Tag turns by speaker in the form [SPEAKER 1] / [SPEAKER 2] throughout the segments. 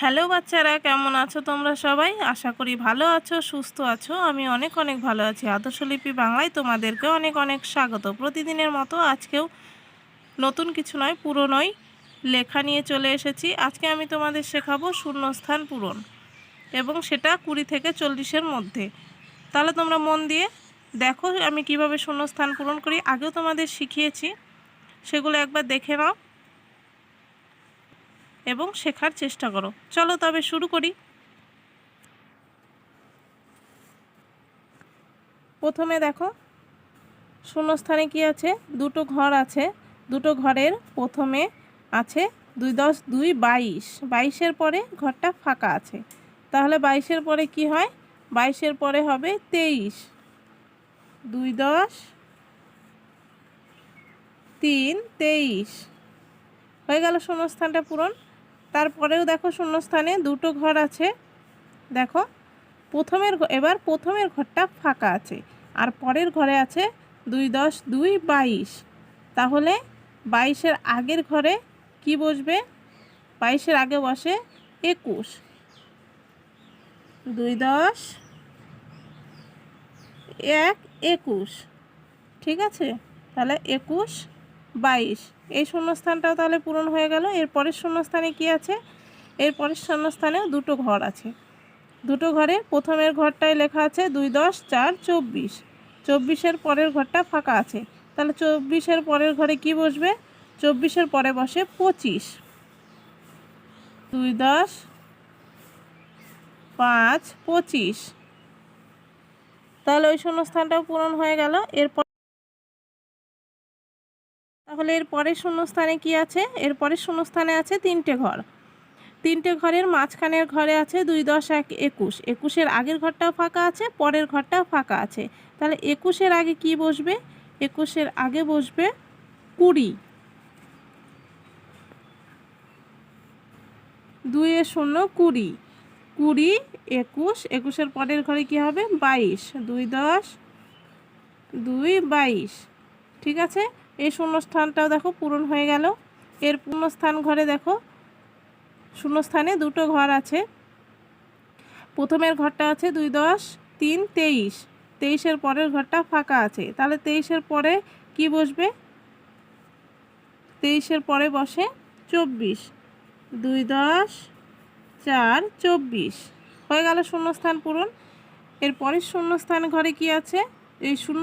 [SPEAKER 1] Hello বাচ্চারা, কেমন আছো তোমরা সবাই? আশা করি ভালো আছো, সুস্থ আছো। আমি অনেক অনেক ভালো আছি। আদর্শলিপি বাংলায় তোমাদেরকে অনেক অনেক স্বাগত। প্রতিদিনের মতো আজকেও নতুন কিছু নয়, পুরনোই লেখা নিয়ে চলে এসেছি। আজকে আমি তোমাদের শেখাবো শূন্যস্থান পূরণ এবং সেটা কুড়ি থেকে চল্লিশের মধ্যে। তাহলে তোমরা মন দিয়ে দেখো আমি কীভাবে শূন্যস্থান পূরণ করি। আগেও তোমাদের শিখিয়েছি, সেগুলো একবার দেখে নাও। এবং শেখার চেষ্টা করো। চলো তবে শুরু করি। প্রথমে দেখো, শূন্যস্থানে কি আছে? দুটো ঘর আছে। দুটো ঘরের প্রথমে আছে দুই দশ দুই বাইশ। বাইশের পরে ঘরটা ফাঁকা আছে। তাহলে বাইশের পরে কি হয়? বাইশের পরে হবে তেইশ। দুই দশ তিন, তেইশ। হয়ে গেল শূন্যস্থানটা পূরণ। তারপরেও দেখো শূন্যস্থানে দুটো ঘর আছে। দেখো, প্রথমের এবার প্রথমের ঘরটা ফাঁকা আছে। আর পরের ঘরে আছে দুই দশ দুই বাইশ। তাহলে বাইশের আগের ঘরে কি বসবে? বাইশের আগে বসে একুশ। দুই দশ এক একুশ। ঠিক আছে? তাহলে একুশ বাইশ। এই শূন্যস্থানটাও তাহলে পূরণ হয়ে গেল। এর পরের শূন্যস্থানে কি আছে? এর পরের শূন্যস্থানেও দুটো ঘর আছে। দুটো ঘরে প্রথমের ঘরটায় লেখা আছে দুই দশ চার চব্বিশ। চব্বিশের পরের ঘরটা ফাঁকা আছে। তাহলে চব্বিশের পরের ঘরে কি বসবে? চব্বিশের পরে বসে পঁচিশ। দুই দশ পাঁচ পঁচিশ। তাহলে ওই শূন্যস্থানটাও পূরণ হয়ে গেল। এরপর তাহলে এর পরের শূন্যস্থানে কি আছে? এর পরের শূন্যস্থানে আছে তিনটে ঘর। তিনটে ঘরের মাঝখানের ঘরে আছে দুই দশ এক একুশ। একুশের আগের ঘরটাও ফাঁকা আছে, পরের ঘরটাও ফাঁকা আছে। তাহলে একুশের আগে কি বসবে? একুশের আগে বসবে কুড়ি। দুইয়ে শূন্য কুড়ি। কুড়ি, একুশ, একুশের পরের ঘরে কি হবে? বাইশ। দুই দশ, দুই বাইশ। ঠিক আছে? এই শূন্যস্থানটাও দেখো পূরণ হয়ে গেল। এর পূর্ণস্থান ঘরে দেখো, শূন্যস্থানে দুটো ঘর আছে। প্রথমের ঘরটা আছে দুই দশ, তিন তেইশ। তেইশের পরের ঘরটা ফাঁকা আছে। তাহলে তেইশের পরে কি বসবে? তেইশের পরে বসে চব্বিশ। দুই দশ, চার, চব্বিশ। হয়ে গেল শূন্যস্থান পূরণ। এর পরের শূন্যস্থান ঘরে কি আছে? এই শূন্য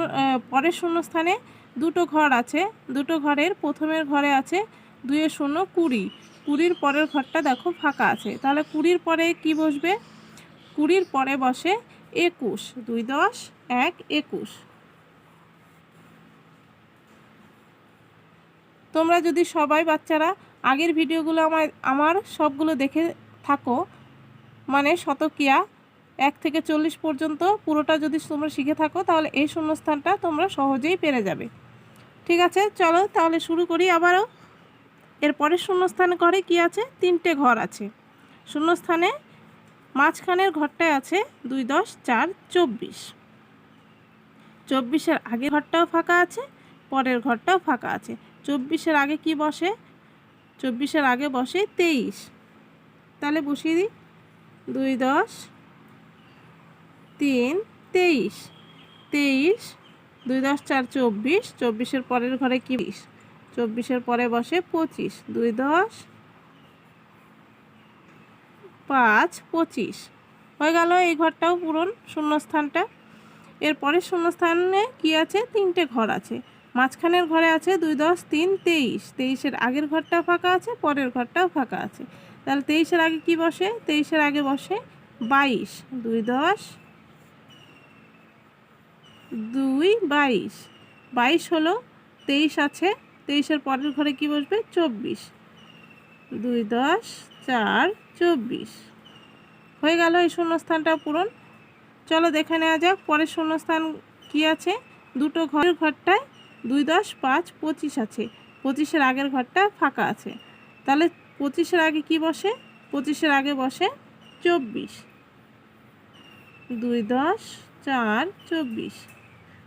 [SPEAKER 1] পরের শূন্যস্থানে দুটো ঘর আছে। দুটো ঘরের প্রথমের ঘরে আছে দুইয়ে শূন্য কুড়ি। কুড়ির পরের ঘরটা দেখো ফাঁকা আছে। তাহলে কুড়ির পরে কি বসবে? কুড়ির পরে বসে একুশ। দুই দশ, এক, একুশ। তোমরা যদি সবাই বাচ্চারা, আগের ভিডিওগুলো আমার আমার সবগুলো দেখে থাকো মানে শতকিয়া এক থেকে চল্লিশ পর্যন্ত পুরোটা যদি তোমরা শিখে থাকো, তাহলে এই শূন্যস্থানটা তোমরা সহজেই পেরে যাবে। ঠিক আছে? চলো তাহলে শুরু করি আবারও। এরপরের শূন্যস্থান ঘরে কি আছে? তিনটে ঘর আছে। শূন্যস্থানে মাঝখানের ঘরটায় আছে দুই দশ চার চব্বিশ। চব্বিশের আগে ঘরটাও ফাঁকা আছে, পরের ঘরটাও ফাঁকা আছে। চব্বিশের আগে কি বসে? চব্বিশের আগে বসে তেইশ। তাহলে বসিয়ে দিই। দুই দশ তিন, তেইশ। তেইশ, দুই দশ চার চব্বিশ। চব্বিশের পরের ঘরে কি বিশ চব্বিশের পরে বসে পঁচিশ। দুই দশ, পাঁচ, পঁচিশ। হয়ে গেল এই ঘরটাও পূরণ শূন্যস্থানটা। এরপরে শূন্যস্থানে কি আছে? তিনটে ঘর আছে। মাঝখানের ঘরে আছে দুই দশ, তিন, তেইশ। তেইশের আগের ঘরটা ফাঁকা আছে, পরের ঘরটাও ফাঁকা আছে। তাহলে তেইশের আগে কি বসে? তেইশের আগে বসে বাইশ। দুই দশ দুই বাইশ। বাইশ হলো তেইশ আছে, তেইশের পরের ঘরে কি বসবে? চব্বিশ। দুই দশ, চার, চব্বিশ। হয়ে গেল এই শূন্যস্থানটা পূরণ। চলো দেখে নেওয়া যাক, পরের শূন্যস্থান কি আছে? দুটো ঘরের ঘরটায় দুই দশ, পাঁচ, পঁচিশ আছে। পঁচিশের আগের ঘরটা ফাঁকা আছে। তাহলে পঁচিশের আগে কি বসে? পঁচিশের আগে বসে চব্বিশ। দুই দশ, চার, চব্বিশ।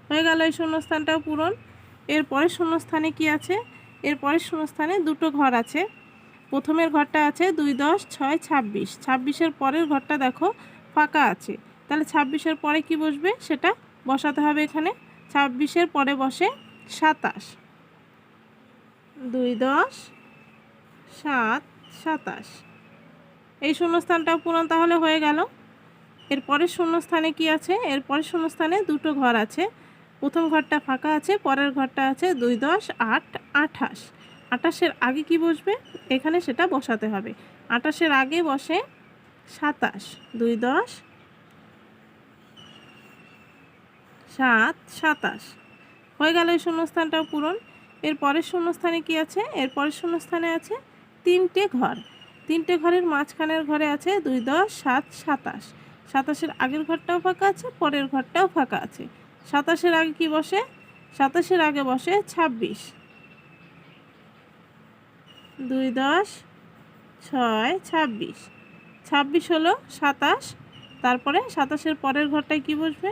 [SPEAKER 1] হয়ে গেল এই শূন্যস্থানটাও পূরণ। এর পরের শূন্যস্থানে কি আছে? এর পরের শূন্যস্থানে দুটো ঘর আছে। প্রথমের ঘরটা আছে দুই দশ ছয় ছাব্বিশ। ছাব্বিশের পরের ঘরটা দেখো ফাঁকা আছে। তাহলে ছাব্বিশের পরে কি বসবে? সেটা বসাতে হবে এখানে। ছাব্বিশের পরে বসে সাতাশ। দুই দশ সাত সাতাশ। এই শূন্যস্থানটাও পূরণ তাহলে হয়ে গেল। এরপরের শূন্যস্থানে কি আছে? এরপরের শূন্যস্থানে দুটো ঘর আছে। প্রথম ঘরটা ফাঁকা আছে, পরের ঘরটা আছে দুই দশ আট আঠাশ। আঠাশের আগে কি বসবে? এখানে সেটা বসাতে হবে। আঠাশের আগে বসে সাতাশ, দুই দশ সাত, সাতাশ। হয়ে গেল এই শূন্যস্থানটাও পূরণ। এর পরের শূন্যস্থানে কি আছে? এর পরের শূন্যস্থানে আছে তিনটে ঘর। তিনটে ঘরের মাঝখানের ঘরে আছে দুই দশ, সাত, সাতাশ। সাতাশের আগের ঘরটাও ফাঁকা আছে, পরের ঘরটাও ফাঁকা আছে। সাতাশের আগে কি বসে? সাতাশের আগে বসে ছাব্বিশ। দুই দশ, ছয়, ছাব্বিশ। ছাব্বিশ হলো সাতাশ, তারপরে সাতাশের পরের ঘরটায় কি বসবে?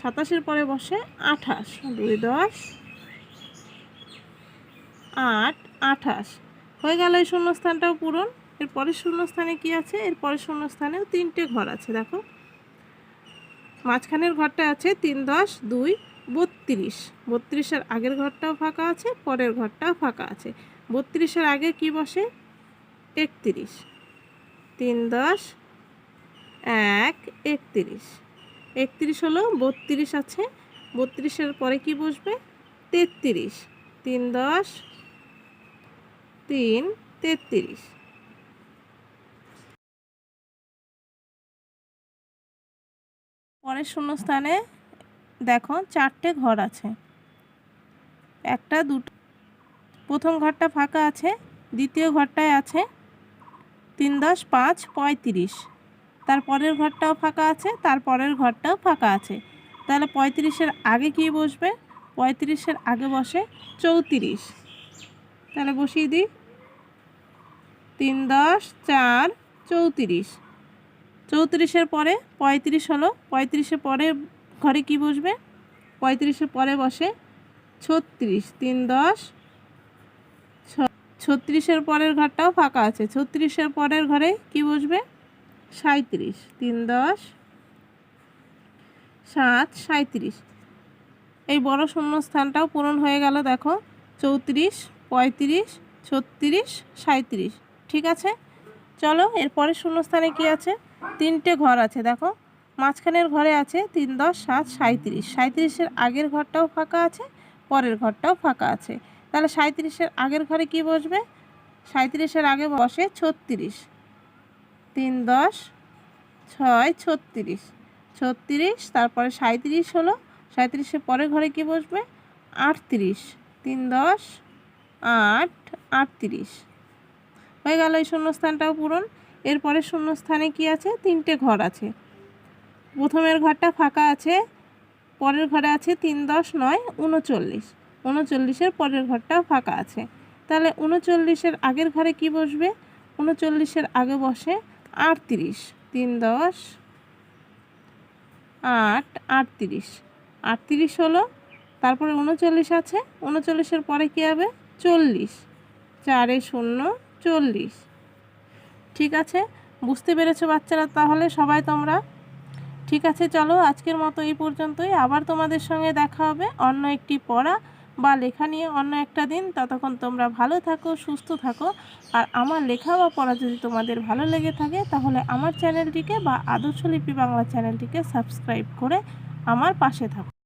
[SPEAKER 1] সাতাশের পরে বসে আঠাশ। দুই দশ, আট, আঠাশ। হয়ে গেল এই শূন্যস্থানটাও পূরণ। এর পরের শূন্যস্থানে কি আছে? এর পরের শূন্যস্থানেও তিনটে ঘর আছে, দেখো। মাঝখানের ঘরটা আছে তিন দশ দুই বত্রিশ। বত্রিশের আগের ঘরটাও ফাঁকা আছে, পরের ঘরটাও ফাঁকা আছে। বত্রিশের আগে কি বসে? একত্রিশ। তিন দশ এক একত্রিশ। একত্রিশ হলো বত্রিশ আছে, বত্রিশের পরে কি বসবে? তেত্রিশ। তিন দশ তিন তেত্রিশ। পরের শূন্যস্থানে দেখো চারটে ঘর আছে। একটা, দুটো, প্রথম ঘরটা ফাঁকা আছে, দ্বিতীয় ঘরটায় আছে তিন দশ পাঁচ পঁয়ত্রিশ। তার পরের ঘরটাও ফাঁকা আছে, তার পরের ঘরটাও ফাঁকা আছে। তাহলে পঁয়ত্রিশের আগে কি বসবে? পঁয়ত্রিশের আগে বসে চৌত্রিশ। তাহলে বসিয়ে দিই। তিন দশ চার চৌত্রিশ। চৌত্রিশের পরে পঁয়ত্রিশ হলো। পঁয়ত্রিশের পরে ঘরে কি বসবে? পঁয়ত্রিশের পরে বসে ছত্রিশ। তিন, দশ। ছত্রিশের পরের ঘরটাও ফাঁকা আছে। ছত্রিশের পরের ঘরে কি বসবে? সাঁত্রিশ তিন, দশ। সাত সাঁত্রিশ এই বড় শূন্যস্থানটাও পূরণ হয়ে গেল, দেখো। চৌত্রিশ, পঁয়ত্রিশ, ছত্রিশ সাঁত্রিশ ঠিক আছে? চলো এরপরে শূন্যস্থানে কি আছে? তিনটে ঘর আছে, দেখো। মাঝখানের ঘরে আছে তিন দশ সাত সাঁত্রিশ সাঁত্রিশের আগের ঘরটাও ফাঁকা আছে, পরের ঘরটাও ফাঁকা আছে। তাহলে সাঁত্রিশের আগের ঘরে কি বসবে? সাঁত্রিশের আগে বসে ছত্রিশ। তিন দশ ছয় ছত্রিশ। ছত্রিশ, তারপরে সাঁত্রিশ হলো। সাঁত্রিশের পরের ঘরে কি বসবে? আটত্রিশ। তিন দশ আট, আটত্রিশ। হয়ে গেল এই শূন্যস্থানটাও পূরণ। এরপরে শূন্যস্থানে কি আছে? তিনটে ঘর আছে। প্রথমের ঘরটা ফাঁকা আছে, পরের ঘরে আছে তিন দশ নয় উনচল্লিশ। উনচল্লিশের পরের ঘরটাও ফাঁকা আছে। তাহলে উনচল্লিশের আগের ঘরে কি বসবে? উনচল্লিশের আগে বসে আটত্রিশ। তিন দশ আট, আটত্রিশ। আটত্রিশ হলো, তারপরে উনচল্লিশ আছে, উনচল্লিশের পরে কী হবে? চল্লিশ। চারে শূন্য, চল্লিশ। ঠিক আছে? বুঝতে পেরেছ বাচ্চারা? তাহলে সবাই তোমরা ঠিক আছে, চলো আজকের মতো এই পর্যন্তই। আবার তোমাদের সঙ্গে দেখা হবে অন্য একটি পড়া বা লেখা নিয়ে অন্য একটা দিন। ততক্ষণ তোমরা ভালো থাকো, সুস্থ থাকো। আর আমার লেখা বা পড়া যদি তোমাদের ভালো লেগে থাকে, তাহলে আমার চ্যানেলটিকে বা আদর্শ লিপি বাংলা চ্যানেলটিকে সাবস্ক্রাইব করে আমার পাশে থাকো।